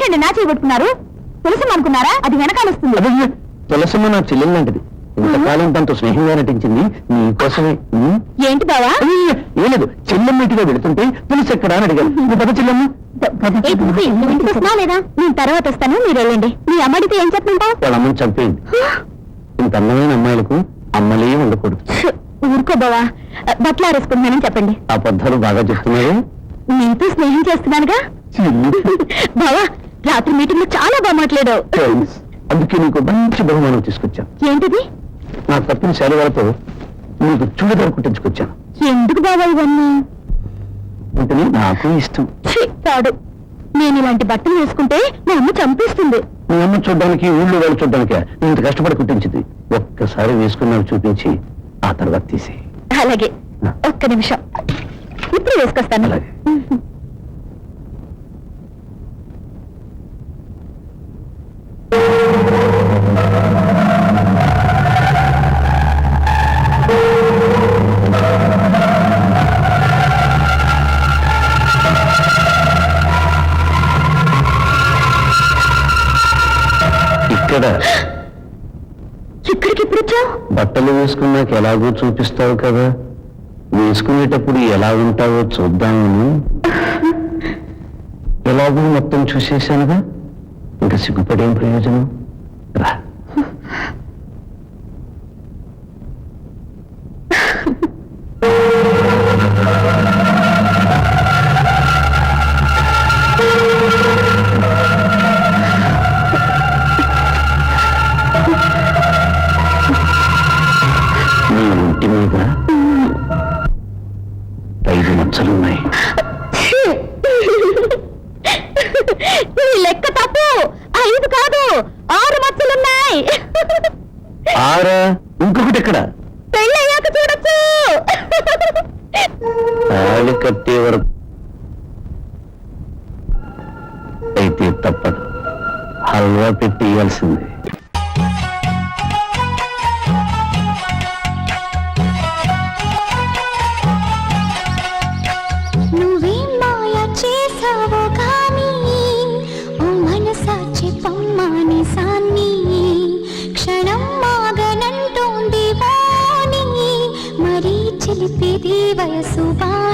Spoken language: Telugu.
ఏంటండి నా చేయబట్టుకున్నారు తెలుసు అనుకున్నారా? అది వెనకాల వస్తుంది. అదే తులసమ్మ నా చెల్లెలు లాంటిది ఇంతకాలం తనతో స్నేహంగా నటించింది నీకోసమే. ఏంటి బావా? ఏం లేదు. చెల్లెమ్మ ఇంటిగా వెళుతుంటే తులసి ఎక్కడా అని అడిగాను. నువ్వు పద చెల్లెమ్మ. లేదా? నేను తర్వాత వస్తాను మీరు వెళ్ళండి. మీ అమ్మడితే ఏం చెప్తుంటావు వాళ్ళ అమ్మని చంపేయండి. ఇంత అందమైన అమ్మాయిలకు అమ్మలే ఉండకూడదు. ఊరుకో బావా. బట్టలు ఆరేసుకుంటున్నానని చెప్పండి. ఆ పద్ధాలు బాగా చెప్తున్నారు నీతో స్నేహం చేస్తున్నానుగా? బావా రాత్రి మీటింగ్లో చాలా బాగా మాట్లాడావు. అందుకే నీకు మంచి బహుమానం తీసుకొచ్చాను. ఏంటిది? నా తప్పిన శాలువాలతో నీకు చూడదారు కుట్టించుకొచ్చాను. ఎందుకు బావా ఇవన్నీ? ఉంటేనే నాకు ఇష్టం. తాడు నేను ఇలాంటి బట్టలు వేసుకుంటే మా అమ్మ చంపేస్తుంది. మీ అమ్మ చూడడానికి ఊళ్ళో వాళ్ళు చూడడానికి ఇంత కష్టపడి కుట్టించింది. ఒక్కసారి వేసుకున్నావు చూపించి ఆ తర్వాత తీసి అలాగే. ఒక్క నిమిషం. ఇప్పుడు వేసుకొస్తాను. అలాగే. ఇక్కడ ఇక్కడికి ఎప్పుడు వచ్చావు బట్టలు వేసుకున్నాక ఎలాగో చూపిస్తావు కదా. వేసుకునేటప్పుడు ఎలా ఉంటావో చూద్దామని. ఎలాగో మొత్తం చూసేశానుగా. ఇంకా సిగ్గుపడేం ప్రయోజనం? నీ ఒంటి మీద ఐదు మచ్చలున్నాయి! నీ లెక్క తప్పు! ఐదు కాదు! ఆరు మచ్చలున్నాయి! ఆరా? ఇంకొకటి ఎక్కడ? పెళ్ళయ్యాక చూడొచ్చు! తాళి కట్టే వరకు అయితే తప్పదు. హల్వా పెట్టి ఇవ్వాల్సిందే. వయసు బా